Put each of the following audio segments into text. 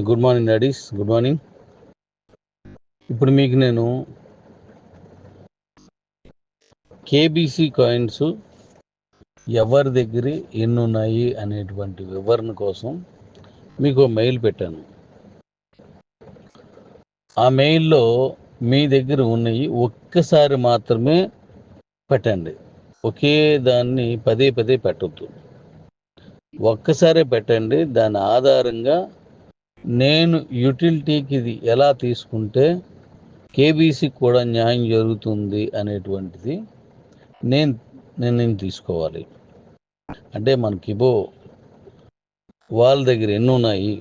Good morning daddies good morning ఇప్పుడు మీకు నేను కేబీసీ కాయిన్స్ ఎవరి దగ్గర ఎన్ని ఉన్నాయి అనేటువంటి వివరణ కోసం మీకు మెయిల్ పెట్టాను. ఆ మెయిల్లో మీ దగ్గర ఉన్నాయి ఒక్కసారి మాత్రమే పెట్టండి. ఒకే దాన్ని పదే పదే పెట్టద్దు. ఒక్కసారే పెట్టండి. దాని ఆధారంగా నేను యూటిలిటీకి ఇది ఎలా తీసుకుంటే కేబీసీకి కూడా న్యాయం జరుగుతుంది అనేటువంటిది నేను నిర్ణయం తీసుకోవాలి. అంటే మన కిబో వాళ్ళ దగ్గర ఎన్ని ఉన్నాయి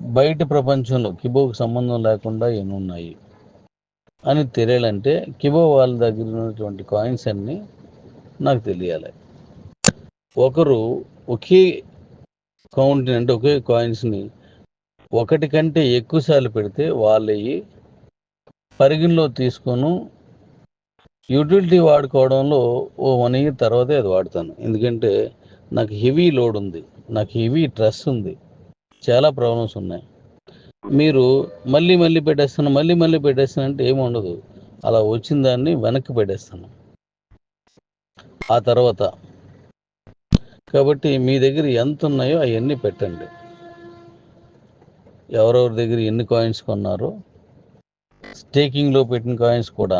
బయట ప్రపంచంలో కిబోకి సంబంధం లేకుండా ఎన్ని ఉన్నాయి అని తెలియాలంటే కిబో వాళ్ళ దగ్గర ఉన్నటువంటి కాయిన్స్ అన్నీ నాకు తెలియాలి. ఒకరు ఒకే కౌంట్ అంటే ఒకే కాయిన్స్ని ఒకటి కంటే ఎక్కువసార్లు పెడితే వాళ్ళవి పరిగణలో తీసుకొని యూటిలిటీ వాడుకోవడంలో ఓ వన్ ఇయర్ తర్వాతే అది వాడతాను. ఎందుకంటే నాకు హెవీ లోడ్ ఉంది. నాకు హెవీ స్ట్రెస్ ఉంది. చాలా ప్రాబ్లమ్స్ ఉన్నాయి. మీరు మళ్ళీ మళ్ళీ పెట్టేస్తాను మళ్ళీ మళ్ళీ పెట్టేస్తాను అంటే ఏమి ఉండదు. అలా వచ్చిన దాన్ని వెనక్కి పెట్టేస్తాను. ఆ తర్వాత కాబట్టి మీ దగ్గర ఎంత ఉన్నాయో అవన్నీ పెట్టండి. ఎవరెవరి దగ్గర ఎన్ని కాయిన్స్ కొన్నారో స్టేకింగ్లో పెట్టిన కాయిన్స్ కూడా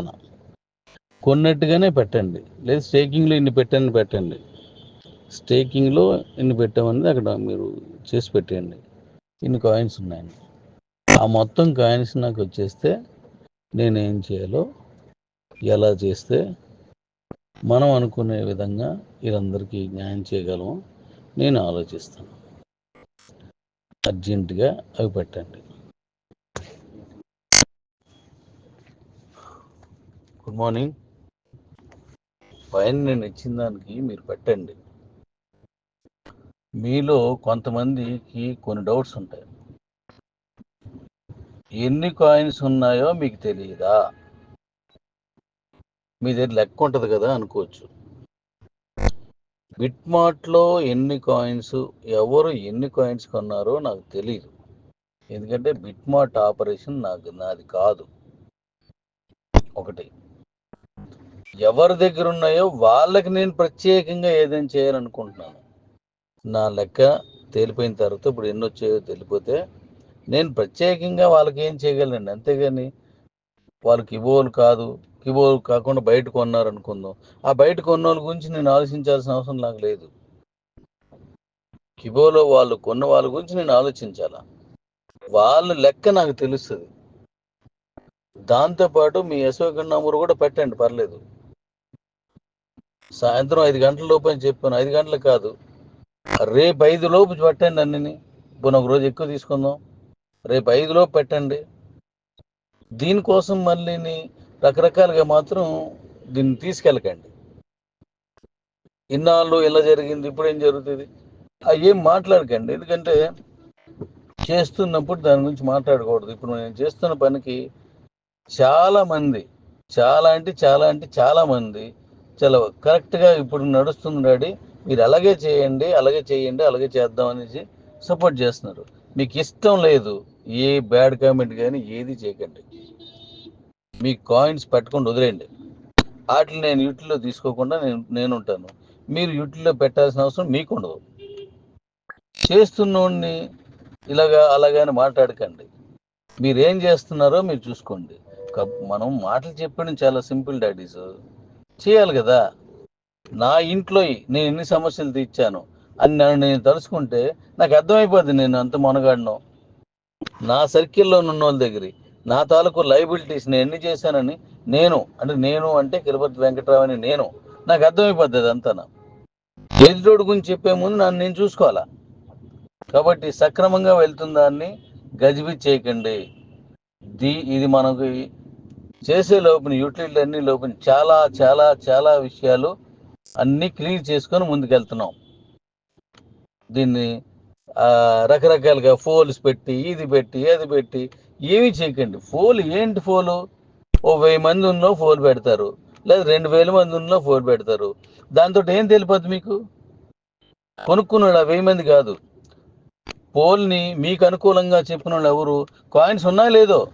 కొన్నట్టుగానే పెట్టండి. లేదు స్టేకింగ్లో ఇన్ని పెట్టండి. పెట్టండి స్టేకింగ్లో ఇన్ని పెట్టామని అక్కడ మీరు చేసి పెట్టండి ఇన్ని కాయిన్స్ ఉన్నాయని. ఆ మొత్తం కాయిన్స్ నాకు వచ్చేస్తే నేను ఏం చేయాలో ఎలా చేస్తే మనం అనుకునే విధంగా వీరందరికీ న్యాయం చేయగలము? నేను ఆలోచిస్తాను. అర్జెంటుగా అవి పెట్టండి. Good morning. పైన నేను ఇచ్చిన దానికి మీరు పెట్టండి. మీలో కొంతమందికి కొన్ని డౌట్స్ ఉంటాయి. ఎన్ని కాయిన్స్ ఉన్నాయో మీకు తెలియదా? మీ దగ్గర లెక్క ఉంటుంది కదా అనుకోవచ్చు. బిట్మార్ట్లో ఎన్ని కాయిన్స్ ఎవరు ఎన్ని కాయిన్స్ కొన్నారో నాకు తెలియదు ఎందుకంటే బిట్మార్ట్ ఆపరేషన్ నాకు నాది కాదు. ఒకటి. ఎవరి దగ్గర ఉన్నాయో వాళ్ళకి నేను ప్రత్యేకంగా ఏదైనా చేయాలనుకుంటున్నాను. నా లెక్క తేలిపోయిన తర్వాత ఇప్పుడు ఎన్ని వచ్చాయో తెలిపోతే నేను ప్రత్యేకంగా వాళ్ళకి ఏం చేయగలను? అంతేగాని వాళ్ళు కిబోలు కాదు కిబోలు కాకుండా బయట కొన్నారు అనుకుందాం ఆ బయట కొన్న వాళ్ళ గురించి నేను ఆలోచించాల్సిన అవసరం నాకు లేదు. కిబోలో వాళ్ళు కొన్న వాళ్ళ గురించి నేను ఆలోచించాలా? వాళ్ళ లెక్క నాకు తెలుస్తుంది. దాంతోపాటు మీ యశోగన్ కూడా పెట్టండి పర్లేదు. సాయంత్రం ఐదు గంటల లోపు అని చెప్పాను. ఐదు గంటలు కాదు. రేపు ఐదు లోపు పెట్టండి అన్నిని. ఇప్పుడు ఒక రోజు ఎక్కువ తీసుకుందాం. రేపు ఐదు లోపు పెట్టండి. దీనికోసం మళ్ళీ రకరకాలుగా మాత్రం దీన్ని తీసుకెళ్ళకండి. ఇన్నాళ్ళు ఇలా జరిగింది ఇప్పుడు ఏం జరుగుతుంది? అవి ఏం మాట్లాడకండి. ఎందుకంటే చేస్తున్నప్పుడు దాని గురించి మాట్లాడకూడదు. ఇప్పుడు నేను చేస్తున్న పనికి చాలా మంది చాలా అంటే చాలా అంటే చాలా మంది చాలా కరెక్ట్గా ఇప్పుడు నడుస్తుంది డాడీ మీరు అలాగే చేయండి అలాగే చేయండి అలాగే చేద్దాం అనేసి సపోర్ట్ చేస్తున్నారు. మీకు ఇష్టం లేదు ఏ బ్యాడ్ కామెంట్ కానీ ఏది చేయకండి. మీ కాయిన్స్ పెట్టుకొని వదిలేయండి. వాటిని నేను యూటిల్లో తీసుకోకుండా నేను నేను ఉంటాను మీరు యూటిల్లో పెట్టాల్సిన అవసరం మీకు ఉండదు చేస్తున్నోడిని ఇలాగా అలాగని మాట్లాడకండి. మీరు ఏం చేస్తున్నారో మీరు చూసుకోండి. మనం మాటలు చెప్పడం చాలా సింపుల్ డాడీస్. చేయాలి కదా. నా ఇంట్లో నేను ఎన్ని సమస్యలు తీర్చాను అని నన్ను నేను తలుచుకుంటే నాకు అర్థమైపోద్ది నేను అంత మొనగాడను. నా సర్కిల్లో ఉన్న వాళ్ళ దగ్గర నా తాలూకు లైబిలిటీస్ నేను ఎన్ని చేశానని నేను అంటే నేను అంటే కిరపతి వెంకట్రావు అని నేను. నాకు అర్థమైపోద్ది అదంతా ఎదుటోడు గురించి చెప్పే ముందు నన్ను నేను చూసుకోవాలా? కాబట్టి సక్రమంగా వెళ్తున్న దాన్ని గజిబి చేయకండి. ది ఇది మనకి చేసే లోపల యూటిలిటీ అన్ని లోపల చాలా చాలా చాలా విషయాలు అన్నీ క్లియర్ చేసుకొని ముందుకెళ్తున్నాం. దీన్ని రకరకాలుగా ఫోల్స్ పెట్టి ఇది పెట్టి అది పెట్టి ఏమీ చేయకండి. ఫోల్ ఏంటి ఫోలు? ఓ వెయ్యి మంది ఉన్నో ఫోల్ పెడతారు. లేదా రెండు వేల మంది ఉన్నో ఫోల్ పెడతారు. దాంతో ఏం తెలిపోద్ది మీకు? కొనుక్కున్నాడు ఆ వెయ్యి మంది కాదు. పోల్ని మీకు అనుకూలంగా చెప్పిన ఎవరు? కాయిన్స్ ఉన్నాయో లేదో?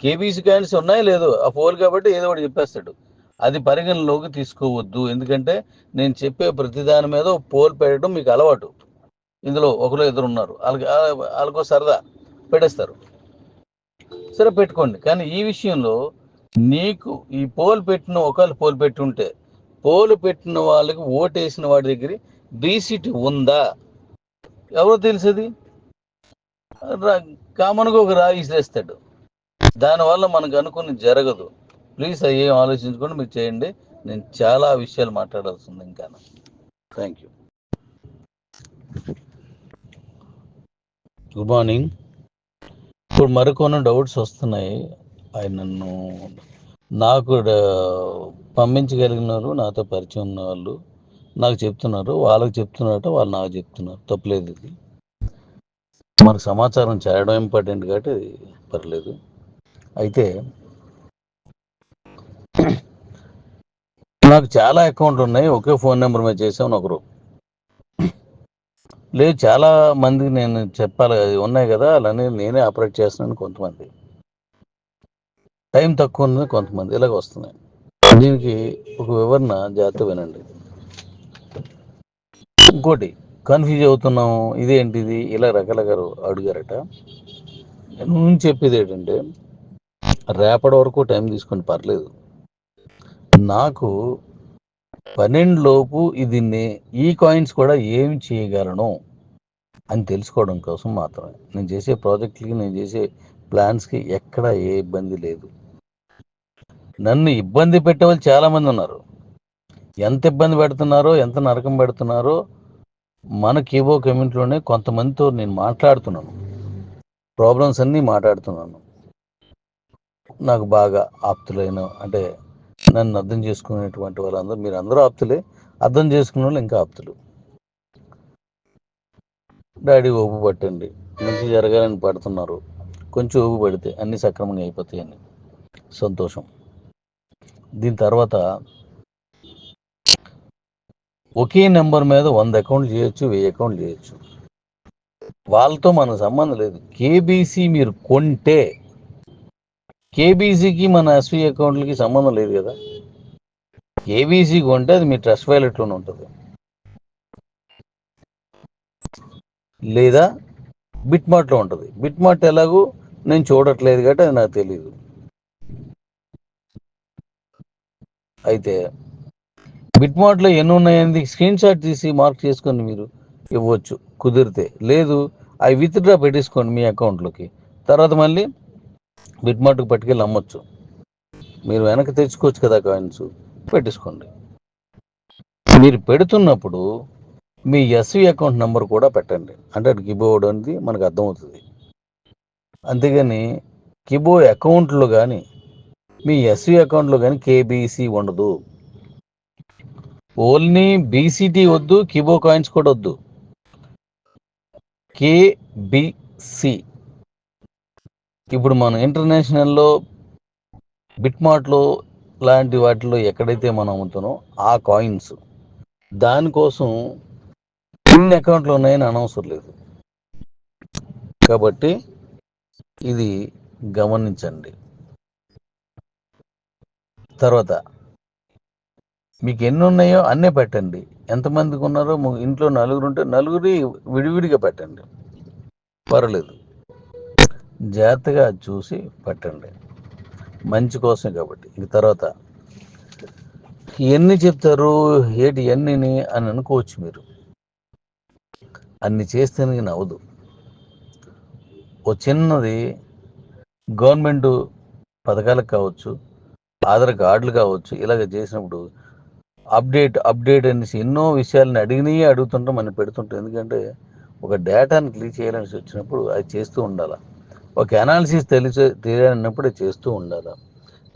కేబీసీ కాయిన్స్ ఉన్నాయో లేదో? ఆ పోల్ కాబట్టి ఏదో ఒకటి చెప్పేస్తాడు. అది పరిగణలోకి తీసుకోవద్దు. ఎందుకంటే నేను చెప్పే ప్రతి దాని మీద పోల్ పెట్టడం మీకు అలవాటు. ఇందులో ఒకరు ఇద్దరు ఉన్నారు. వాళ్ళకి వాళ్ళకో సరదా. పెట్టేస్తారు. సరే పెట్టుకోండి. కానీ ఈ విషయంలో నీకు ఈ పోల్ పెట్టిన ఒకళ్ళు పోల్ పెట్టి ఉంటే పోలు పెట్టిన వాళ్ళకి ఓటేసిన వాడి దగ్గర బీసీటీ ఉందా? ఎవరో తెలిసేది? కామన్గా ఒక రాయి ఇసిరేస్తాడు. దానివల్ల మనకు అనుకుని జరగదు. ప్లీజ్ అవి ఏం ఆలోచించుకొని మీరు చేయండి. నేను చాలా విషయాలు మాట్లాడాల్సి ఉంది ఇంకా. థ్యాంక్ యూ గుడ్ మార్నింగ్ ఇప్పుడు మరికొన్ని డౌట్స్ వస్తున్నాయి. ఆయన నన్ను నాకు పంపించగలిగినారు నాతో పరిచయం ఉన్న వాళ్ళు నాకు చెప్తున్నారు. వాళ్ళకి చెప్తున్నట్టు వాళ్ళు నాకు చెప్తున్నారు. తప్పలేదు ఇది. మనకు సమాచారం చేయడం ఇంపార్టెంట్ కాబట్టి అది పర్లేదు. అయితే నాకు చాలా అకౌంట్లు ఉన్నాయి. ఒకే ఫోన్ నెంబర్ మీద చేసామని ఒకరు లేదు చాలా మందికి నేను చెప్పాలి అది ఉన్నాయి కదా అలానే నేనే ఆపరేట్ చేస్తున్నాను కొంతమంది. టైం తక్కువ ఉంది కొంతమంది ఇలాగ వస్తున్నాయి. దీనికి ఒక వివరణ జాగ్రత్త వినండి. ఇంకోటి కన్ఫ్యూజ్ అవుతున్నాం ఇదేంటిది ఇలా రకరకాలు అడిగారట. నేను చెప్పేది ఏంటంటే రేపటి వరకు టైం తీసుకొని పర్లేదు. నాకు పన్నెండు లోపు ఇది ఈ కాయిన్స్ కూడా ఏమి చేయగలను? అని తెలుసుకోవడం కోసం మాత్రమే. నేను చేసే ప్రాజెక్టులకి నేను చేసే ప్లాన్స్కి ఎక్కడ ఏ ఇబ్బంది లేదు. నన్ను ఇబ్బంది పెట్టే వాళ్ళు చాలామంది ఉన్నారు. ఎంత ఇబ్బంది పెడుతున్నారో ఎంత నరకం పెడుతున్నారో మన కీబో కమ్యూనిటీలోనే కొంతమందితో నేను మాట్లాడుతున్నాను. ప్రాబ్లమ్స్ అన్నీ మాట్లాడుతున్నాను. నాకు బాగా ఆప్తులైన అంటే నన్ను అర్థం చేసుకునేటువంటి వాళ్ళందరూ మీరు అందరూ ఆప్తులే. అర్థం చేసుకునే వాళ్ళు ఇంకా ఆప్తులు. డాడీ ఓపు పట్టండి మంచి జరగాలని పడుతున్నారు. కొంచెం ఓపు పడితే అన్నీ సక్రమంగా అయిపోతాయని సంతోషం. దీని తర్వాత ఒకే నెంబర్ మీద వంద అకౌంట్లు చేయొచ్చు వెయ్యి అకౌంట్లు చేయొచ్చు. వాళ్ళతో మనకు సంబంధం లేదు. కేబీసీ మీరు కొంటే కేబీసీకి మన ఎస్వి అకౌంట్లకి సంబంధం లేదు కదా. కేబీసీ కొంటే అది మీ ట్రస్ట్ వ్యాలెట్లోనే ఉంటుంది. లేదా బిట్మార్ట్లో ఉంటుంది. బిట్మార్ట్ ఎలాగో నేను చూడట్లేదు కాబట్టి అది నాకు తెలియదు అయితే బిట్మార్ట్లో ఎన్ని ఉన్నాయని స్క్రీన్ షాట్ తీసి మార్క్ చేసుకొని మీరు ఇవ్వచ్చు. కుదిరితే. లేదు అవి విత్డ్రా పెట్టేసుకోండి మీ అకౌంట్లోకి తర్వాత మళ్ళీ బిట్మార్ట్కి పట్టుకెళ్ళి అమ్మొచ్చు. మీరు వెనక్కి తెచ్చుకోవచ్చు కదా కాయిన్స్ పెట్టేసుకోండి. మీరు పెడుతున్నప్పుడు మీ ఎస్వి అకౌంట్ నెంబర్ కూడా పెట్టండి. అంటే కిబో అనేది మనకు అర్థమవుతుంది. అంతేగాని కిబో అకౌంట్లో కానీ మీ ఎస్వి అకౌంట్లో కానీ కేబీసీ ఉండదు. ఓన్లీ బీసీటీ వద్దు కిబో కాయిన్స్ కూడా వద్దు. కేబిసి ఇప్పుడు మనం ఇంటర్నేషనల్లో బిట్మార్ట్లో లాంటి వాటిలో ఎక్కడైతే మనం అమ్ముతానో ఆ కాయిన్స్ దానికోసం ఎన్ని అకౌంట్లు ఉన్నాయని అనవసరం లేదు. కాబట్టి ఇది గమనించండి. తర్వాత మీకు ఎన్ని ఉన్నాయో అన్నీ పెట్టండి. ఎంతమందికి ఉన్నారో ఇంట్లో నలుగురు ఉంటే నలుగురి విడివిడిగా పెట్టండి. పర్లేదు. జాగ్రత్తగా చూసి పెట్టండి. మంచి కోసం కాబట్టి. ఇంక తర్వాత ఎన్ని చెప్తారు? ఏటి ఎన్నిని అని అనుకోవచ్చు మీరు. అన్ని చేస్తే నవ్వదు. ఓ చిన్నది గవర్నమెంట్ పథకాలకు కావచ్చు ఆధార్ కార్డులు కావచ్చు ఇలాగ చేసినప్పుడు అప్డేట్ అప్డేట్ అనేసి ఎన్నో విషయాలను అడిగినే అడుగుతుంటాం మనం పెడుతుంటాం. ఎందుకంటే ఒక డేటాని క్లిక్ చేయాలని వచ్చినప్పుడు అది చేస్తూ ఉండాలి. ఒక అనాలిసిస్ తెలిసి తెలియాలన్నప్పుడు అది చేస్తూ ఉండాలి.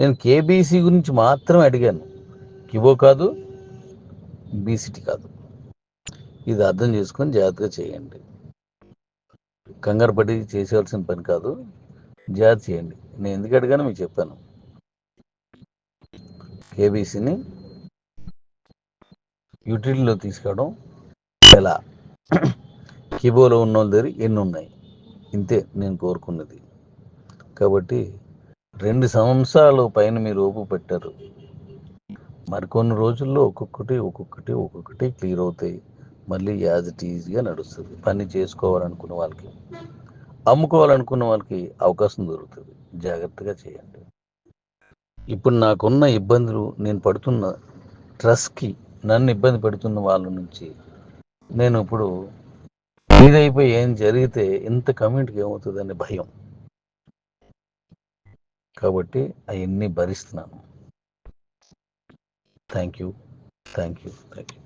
నేను కేబీసీ గురించి మాత్రమే అడిగాను. కివో కాదు బీసీటీ కాదు. ఇది అర్థం చేసుకొని జాగ్రత్తగా చేయండి. కంగారు పడి చేసేవలసిన పని కాదు. జాగ్రత్త చేయండి. నేను ఎందుకు అడిగానో మీకు చెప్పాను కేబీసీని యూటిలిటీలో తీసుకోవడం ఎలా? కిబోలో ఉన్న వాళ్ళ దగ్గర ఎన్ని ఉన్నాయి? ఇంతే నేను కోరుకున్నది. కాబట్టి రెండు సంవత్సరాలు పైన మీరు ఓపు పెట్టారు. మరికొన్ని రోజుల్లో ఒక్కొక్కటి ఒక్కొక్కటి ఒక్కొక్కటి క్లియర్ అవుతాయి. మళ్ళీ యాజ్ ఇట్ ఈజీగా నడుస్తుంది. పని చేసుకోవాలనుకున్న వాళ్ళకి అమ్ముకోవాలనుకున్న వాళ్ళకి అవకాశం దొరుకుతుంది. జాగ్రత్తగా చేయండి. ఇప్పుడు నాకున్న ఇబ్బందులు నేను పడుతున్న ట్రస్ట్కి నన్ను ఇబ్బంది పెడుతున్న వాళ్ళ నుంచి నేను ఇప్పుడు ఇదైపోయి ఏం జరిగితే ఇంత కమ్యూనిటీకి ఏమవుతుందనే భయం. కాబట్టి అవన్నీ భరిస్తున్నాను. Thank you thank you thank you